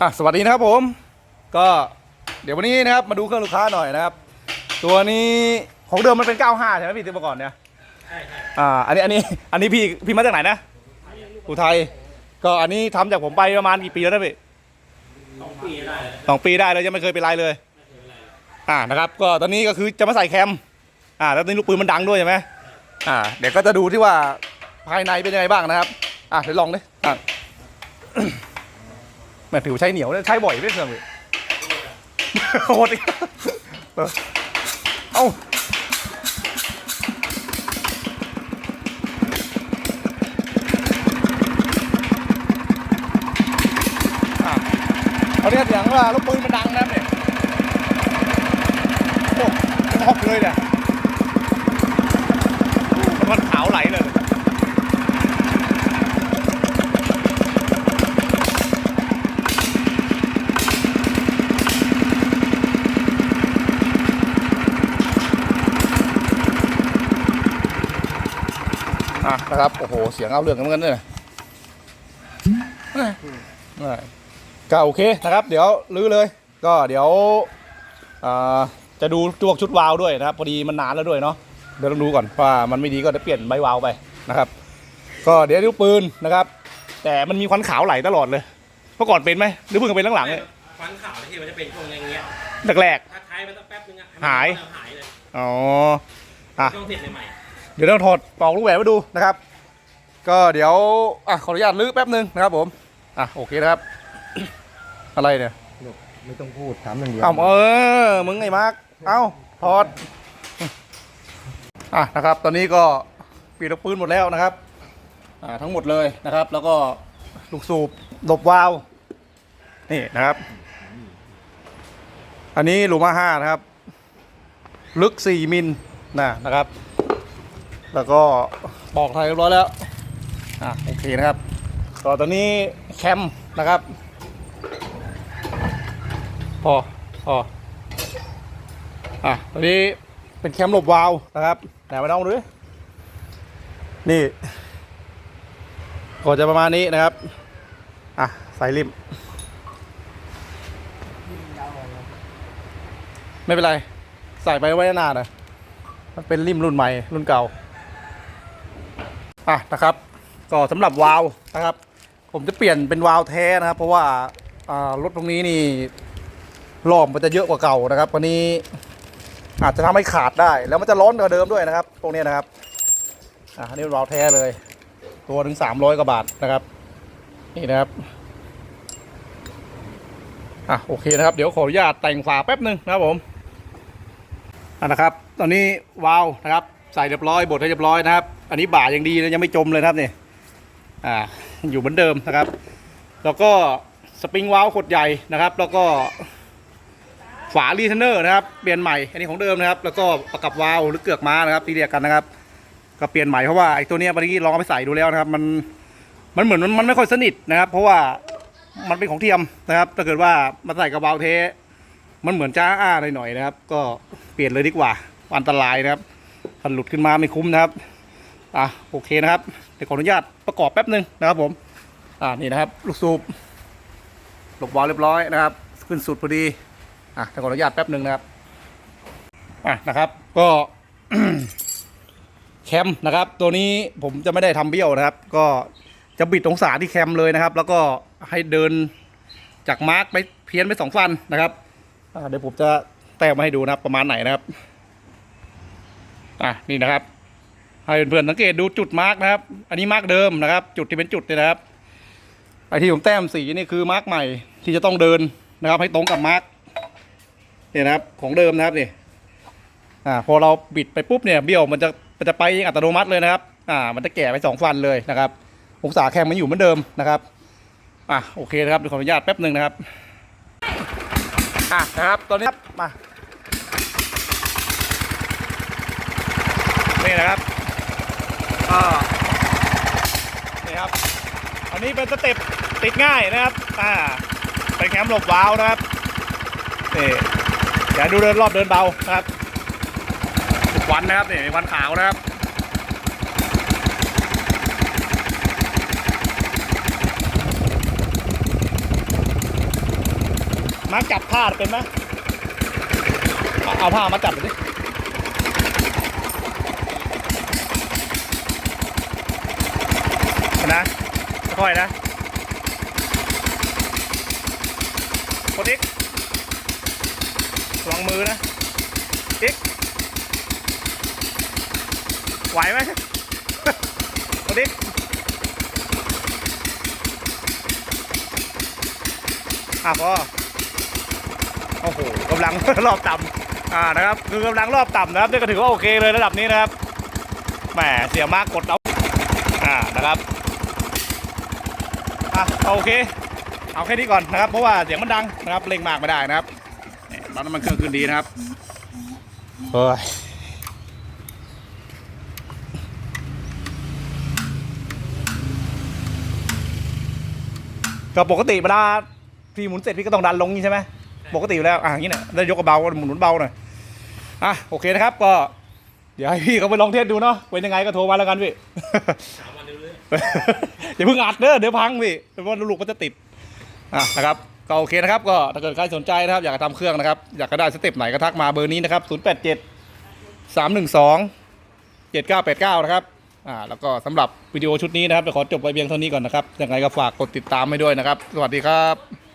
อะสวัสดีนะครับผม ก็เดี๋ยววันนี้นะครับมาดูเครื่องลูกค้าหน่อยนะครับ ตัวนี้ของเดิมมันเป็น 95 ใช่ไหมพี่ที่เมื่อก่อนเนี่ยใช่ใช่อ่าอันนี้อันนี้อันนี้พี่พี่มาจากไหนนะอุทัยก็อันนี้ทำจากผมไปประมาณกี่ปีแล้วนะพี่สองปีได้เลยสองปีได้เลยยังไม่เคยเป็นไรเลยอ่านะครับ ก็ตอนนี้ก็คือจะมาใส่แคมอ่าแล้วตอนนี้ลูกปืนมันดังด้วยใช่ไหมอ่าเดี๋ยวก็จะดูที่ว่าภายในเป็นยังไงบ้างนะครับ อะเดี๋ยวลองดิอะ แม่ถือว่าใช้เหนียวใช้บ่อยด้วยเถอะพี่โคตรอีกเออเอ้าอะเอาเนี่ยเสียงว่าลูกปืนมันดังนะเนี่ยโอ้ชอบเลยเนี่ยมันขาวไหลเลย อะ นะครับ โอ้โห เสียงเอาเรื่องกันเหมือนกันเนี่ยอะก็โอเคนะครับ เดี๋ยวลื้อเลย ก็เดี๋ยวอ่าจะดูตัวชุดวาล์วด้วยนะครับ พอดีมันนานแล้วด้วยเนาะ เดี๋ยวต้องดูก่อนว่ามันไม่ดีก็จะเปลี่ยนใบวาล์วไปนะครับ ก็เดี๋ยวดูปืนนะครับ แต่มันมีควันขาวไหลตลอดเลย เมื่อก่อนเป็นไหมหรือเพิ่งเป็นหลังๆเนี่ยควันขาวที่มันจะเป็นช่วงอย่างเงี้ยแรกถ้าใช้ไปสักแป๊บนึงอะหายหายเลยๆอ๋ออะช่วงเสร็จใหม่ เดี๋ยวต้องถอดปลอกลูกแหวนมาดูนะครับ ก็เดี๋ยวอะขออนุญาตลื้อแป๊บนึงนะครับผมอะโอเคนะครับ อะไรเนี่ยไม่ต้องพูดถามอย่างเดียวเอ้าเออมึงไงมาร์กเอ้าถอดอะนะครับ ตอนนี้ก็ปิดลูกปืนหมดแล้วนะครับอ่าทั้งหมดเลยนะครับ แล้วก็ลูกสูบหลบวาล์วนี่นะครับ อันนี้หลุมห้านะครับ ลึก4มิลนะนะครับ แล้วก็ปอกไทยเรียบร้อยแล้วอะโอเคนะครับก็ตอนนี้แคมนะครับ พอพออะตอนนี้เป็นแคมหลบวาล์วนะครับไหนมาลองดูนี่ก็จะประมาณนี้นะครับ อะใส่ริม ไม่เป็นไร ใส่ไปไว้นานนะมันเป็นริมรุ่นใหม่รุ่นเก่า อะนะครับ ก็สำหรับวาล์วนะครับ ผมจะเปลี่ยนเป็นวาล์วแท้นะครับ เพราะว่ารถตรงนี้นี่รอบมันจะเยอะกว่าเก่านะครับวันนี้อาจจะทำให้ขาดได้ แล้วมันจะร้อนกว่าเดิมด้วยนะครับ ตรงนี้นะครับอะนนี้เราแท้เลย ตัวถึงสามร้อยกว่าบาทนะครับ นี่นะครับอะโอเคนะครับ เดี๋ยวขออนุญาตแต่งฝาแป๊บหนึ่งนะครับผมอะนะครับ ตอนนี้วาล์วนะครับ ใส่เรียบร้อยบดให้เรียบร้อยนะครับ อันนี้บ่ายังดีนะยังไม่จมเลยนะครับเนี่ยอ่าอยู่เหมือนเดิมนะครับ แล้วก็สปริงวาล์วขดใหญ่นะครับ แล้วก็ฝารีเทนเนอร์นะครับเปลี่ยนใหม่อันนี้ของเดิมนะครับ แล้วก็ประกับวาล์วหรือเกือกม้านะครับที่เรียกกันนะครับ ก็เปลี่ยนใหม่เพราะว่าไอ้ตัวเนี้ยเมื่อกี้ลองเอาไปใส่ดูแล้วนะครับ มันมันเหมือนมันไม่ค่อยสนิทนะครับ เพราะว่ามันเป็นของเทียมนะครับถ้าเกิดว่ามาใส่กับวาล์วเทมันเหมือนจ้าอ้าหน่อยๆนะครับ ก็เปลี่ยนเลยดีกว่าอันตรายนะครับ ถ้าหลุดขึ้นมาไม่คุ้มนะครับ อะโอเคนะครับเดี๋ยวขออนุญาตประกอบแป๊บหนึ่งนะครับผม อ่านี่นะครับ ลูกสูบหลบวาล์วเรียบร้อยนะครับ ขึ้นสุดพอดี อะขออนุญาตแป๊บหนึ่งนะครับ อะนะครับ ก็แคมนะครับ ตัวนี้ผมจะไม่ได้ทำเบี้ยวนะครับ ก็จะบิดองศาที่แคมเลยนะครับ แล้วก็ให้เดินจากมาร์กไปเพี้ยนไปสองฟันนะครับอะเดี๋ยวผมจะแต้มมาให้ดูนะครับประมาณไหนนะครับ อะนี่นะครับให้เพื่อนๆสังเกตดูจุดมาร์กนะครับ อันนี้มาร์กเดิมนะครับ จุดที่เป็นจุดเนี่ยนะครับไอที่ผมแต้มสีนี่คือมาร์กใหม่ที่จะต้องเดินนะครับ ให้ตรงกับมาร์กเนี่ยนะครับของเดิมนะครับนี่อ่าพอเราบิดไปปุ๊บเนี่ยเบี้ยวมันจะมันจะไปองอัตโนมัติเลยนะครับอ่ามันจะแก่ไปสองฟันเลยนะครับ องศาแคมมันอยู่เหมือนเดิมนะครับอะโอเคนะครับขออนุญาตแป๊บหนึ่งนะครับอะนะครับตอนนี้มา นี่นะครับก็นี่ครับ อันนี้เป็นสเต็ปติดง่ายนะครับ อ่า เป็นแคมหลบวาล์วนะครับ นี่เดี๋ยวดูเดินรอบเดินเบานะครับควันนะครับนี่มีควันขาวนะครับมาจับผ้าเป็นไหมเอาเอาผ้ามาจับหน่อยดิเห็ นะค่อยนะกดอีกระวังมือนะอีกไหวไหมกดอีกอะพอโอ้โหกำลังรอบต่ำอ่านะครับคือกำลังรอบต่ำนะครับนี่ก็ถือว่าโอเคเลยระดับนี้นะครับแหมเสียมากกดเอาอ่านะครับ อะโอเค เอาแค่นี้ก่อนนะครับ เพราะว่าเสียงมันดังนะครับเร่งมากไม่ได้นะครับเนี่ยตอนนั้นมันเครื่องคืนดีนะครับเฮ้ยก็ปกติเวลาพี่หมุนเสร็จพี่ก็ต้องดันลงอย่างนี้ใช่ไหมปกติอยู่แล้วอะอย่างนี้เนี่ยได้ยกกระเบาหมุนเบาหน่อยอะโอเคนะครับก็ เดี๋ยวให้พี่เขาไปลองเทสดูเนาะเป็นยังไงก็โทรมาแล้วกันพี่สามวันเรื่ อย่าเพิ่งอัดเด้อเดี๋ยวพังพี่เพราะว่าลูกมันจะติดอะนะครับก็โอเคนะครับก็ถ้าเกิดใครสนใจนะครับ อยากจะทำเครื่องนะครับ อยากจะได้สเต็ปไหนก็ทักมาเบอร์นี้นะครับ 0 8 7 3 1 2 7 9 8 9 นะครับอ่าแล้วก็สำหรับวิดีโอชุดนี้นะครับจะขอจบไปเพียงเท่านี้ก่อนนะครับยังไงก็ฝากกดติดตามให้ด้วยนะครับ สวัสดีครับ